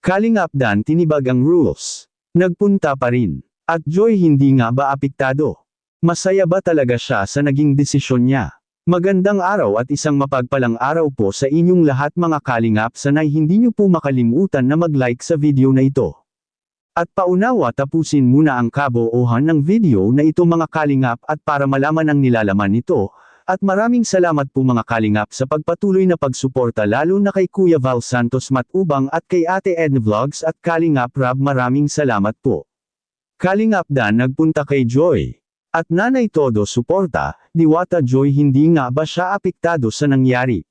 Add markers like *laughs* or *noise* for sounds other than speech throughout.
Kalingap Dan tinibag ang rules. Nagpunta pa rin. At Joy hindi nga ba apektado? Masaya ba talaga siya sa naging desisyon niya? Magandang araw at isang mapagpalang araw po sa inyong lahat mga kalingap sanay hindi niyo po makalimutan na mag-like sa video na ito. At paunawa tapusin muna ang kaboohan ng video na ito mga kalingap at para malaman ang nilalaman nito, at maraming salamat po mga kalingap sa pagpatuloy na pagsuporta lalo na kay Kuya Val Santos Matubang at kay Ate Ed Vlogs at Kalingap Rab maraming salamat po. Kalingap Dan nagpunta kay Joy. At Nanay Todo suporta, Diwata Joy hindi nga ba siya apektado sa nangyari?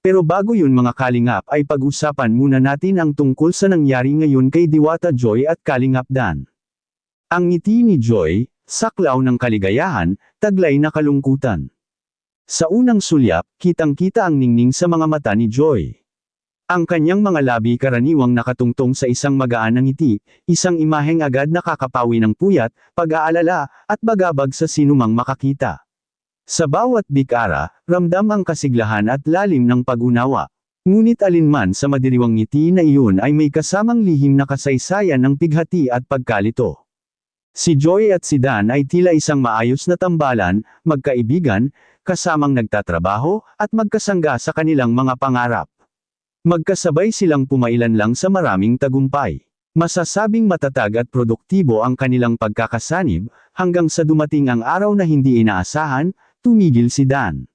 Pero bago yun mga Kalingap ay pag-usapan muna natin ang tungkol sa nangyari ngayon kay Diwata Joy at Kalingap Dan. Ang ngiti ni Joy, saklaw ng kaligayahan, taglay na kalungkutan. Sa unang sulyap, kitang-kita ang ningning sa mga mata ni Joy. Ang kanyang mga labi karaniwang nakatungtong sa isang magaan na ngiti, isang imaheng agad nakakapawi ng puyat, pag-aalala, at bagabag sa sinumang makakita. Sa bawat bikara, ramdam ang kasiglahan at lalim ng pag-unawa. Ngunit alinman sa madiriwang ngiti na iyon ay may kasamang lihim na kasaysayan ng pighati at pagkalito. Si Joy at si Dan ay tila isang maayos na tambalan, magkaibigan, kasamang nagtatrabaho, at magkasangga sa kanilang mga pangarap. Magkasabay silang pumailan lang sa maraming tagumpay. Masasabing matatag at produktibo ang kanilang pagkakasanib, hanggang sa dumating ang araw na hindi inaasahan, tumigil si Dan.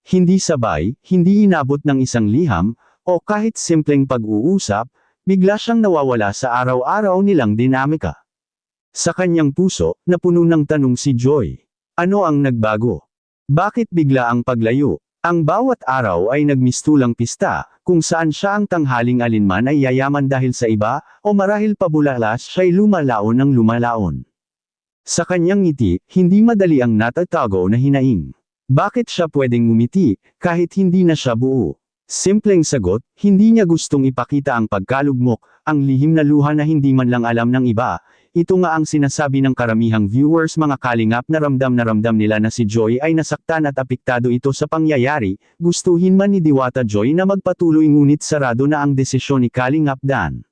Hindi sabay, hindi inabot ng isang liham, o kahit simpleng pag-uusap, bigla siyang nawawala sa araw-araw nilang dinamika. Sa kanyang puso, napuno ng tanong si Joy. Ano ang nagbago? Bakit bigla ang paglayo? Ang bawat araw ay nagmistulang pista, kung saan siya ang tanghaling alinman ay yayaman dahil sa iba, o marahil pabulalas siya'y lumalaon ng lumalaon. Sa kanyang ngiti, hindi madali ang natatago na hinaing. Bakit siya pwedeng ngumiti, kahit hindi na siya buo? Simpleng sagot, hindi niya gustong ipakita ang pagkalugmok, ang lihim na luha na hindi man lang alam ng iba, ito nga ang sinasabi ng karamihang viewers mga kalingap na ramdam na ramdam nila na si Joy ay nasaktan at apektado ito sa pangyayari, gustuhin man ni Diwata Joy na magpatuloy ngunit sarado na ang desisyon ni Kalingap Dan.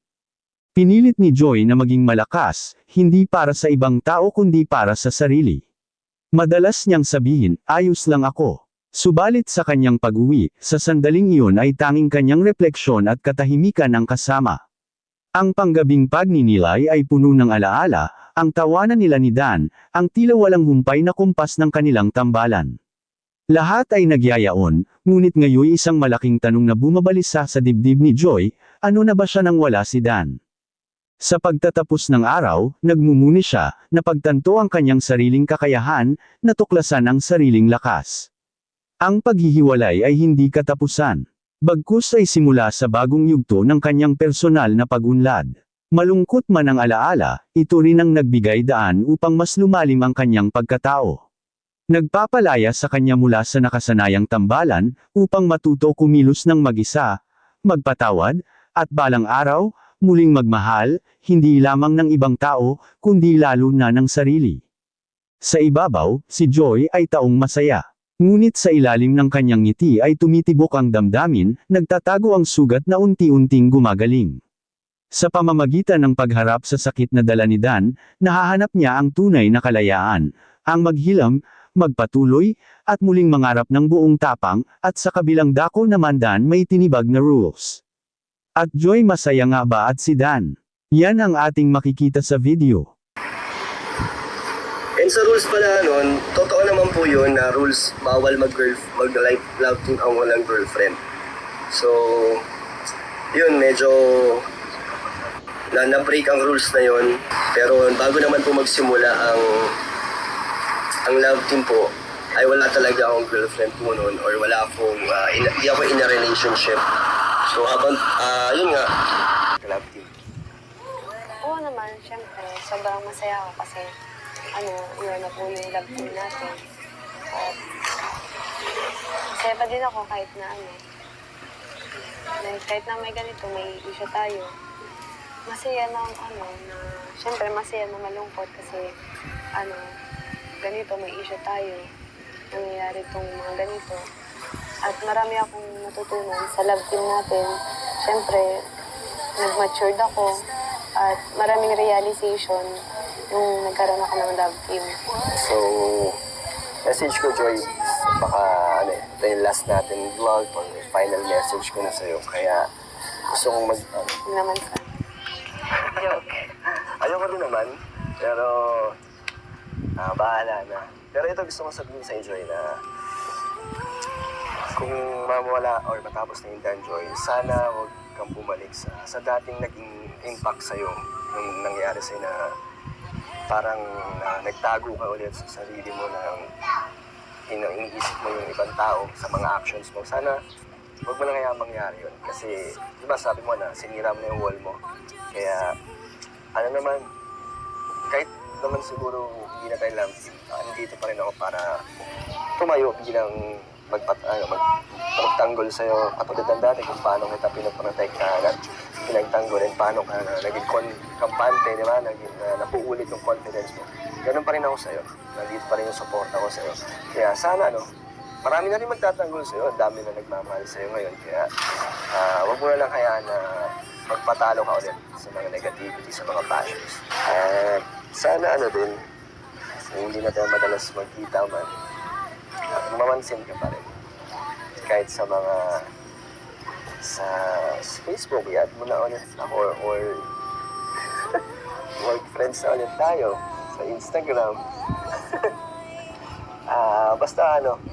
Pinilit ni Joy na maging malakas, hindi para sa ibang tao kundi para sa sarili. Madalas niyang sabihin, ayos lang ako. Subalit sa kanyang pag-uwi, sa sandaling iyon ay tanging kanyang refleksyon at katahimikan ang kasama. Ang panggabing pagninilay ay puno ng alaala, ang tawanan nila ni Dan, ang tila walang humpay na kumpas ng kanilang tambalan. Lahat ay nagyayaon, ngunit ngayon isang malaking tanong na bumabalisa sa dibdib ni Joy, ano na ba siya nang wala si Dan? Sa pagtatapos ng araw, nagmumuni siya, napagtanto ang kanyang sariling kakayahan, natuklasan ang sariling lakas. Ang paghihiwalay ay hindi katapusan. Bagkus ay simula sa bagong yugto ng kanyang personal na pagunlad. Malungkot man ang alaala, ito rin ang nagbigay daan upang mas lumalim ang kanyang pagkatao. Nagpapalaya sa kanya mula sa nakasanayang tambalan, upang matuto kumilos ng mag-isa, magpatawad, at balang araw, muling magmahal, hindi lamang ng ibang tao, kundi lalo na ng sarili. Sa ibabaw, si Joy ay taong masaya. Ngunit sa ilalim ng kanyang ngiti ay tumitibok ang damdamin, nagtatago ang sugat na unti-unting gumagaling. Sa pamamagitan ng pagharap sa sakit na dala ni Dan, nahahanap niya ang tunay na kalayaan, ang maghilam, magpatuloy, at muling mangarap ng buong tapang, at sa kabilang dako naman Dan may tinibag na rules. At Joy masaya nga ba at si Dan? Yan ang ating makikita sa video. Sa rules pala nun, totoo naman po yun na rules bawal mag-girl, mag-life love team ang walang girlfriend. So, yun, medyo na na-break ang rules na yun. Pero bago naman po magsimula ang ang love team po, ay wala talaga akong girlfriend po noon or wala akong, uh, in, di ako in a relationship. So habang, ah, yun nga, love team. Oo naman, syempre, sobrang masaya ako kasi, ano, yun na po yung love team natin. At, masaya pa din ako kahit na ano, na, kahit na may ganito, may issue tayo. Masaya na, ano, na, syempre, masaya na malungkot kasi, ano, ganito, may issue tayo. Nangyayari itong mga ganito. At marami akong natutunan sa love team natin. Syempre, nag-matured ako at maraming realization nung nagkaroon ako ng love team. So, message ko, Joy, baka ano, eh, ito yung last natin vlog or final message ko na sa'yo. Kaya gusto kong mag... ano, naman sa joke. Ayoko din naman, pero ah, bahala na. Pero ito gusto kong sabihin sa Joy na kung mamawala or matapos na yung Dan Joy, sana huwag kang bumalik sa, sa dating naging impact sa'yo nung nangyari sa'yo na parang na, nagtago ka ulit sa sarili mo na iniisip mo yung ibang tao sa mga actions mo. Sana huwag mo na kaya mangyari yun. Kasi, di ba sabi mo na sinira mo na yung wall mo. Kaya, ano naman, kahit naman siguro hindi na tayo love team, nandito pa rin ako para tumayo bilang magpat, ano, mag, magtanggol sa'yo katulad ng dati kung paano kita pinaprotektahan at pinagtanggol and paano ka na naging kon, kampante, di ba? Naging, na napuulit yung confidence mo. Ganun pa rin ako sa'yo. Nandito pa rin yung support ako sa'yo. Kaya sana, ano, marami na rin magtatanggol sa'yo. Ang dami na nagmamahal sa'yo ngayon. Kaya, ah, wag mo na lang hayaan na magpatalo ka ulit sa mga negativity, sa mga passions. At sana, ano din, hindi na tayo madalas magkita man, mamansin ka pa rin. Kahit sa mga sa, sa Facebook, i-add mo na ulit ako or, or *laughs* mag-friends na ulit tayo sa Instagram. *laughs* Ah, basta ano,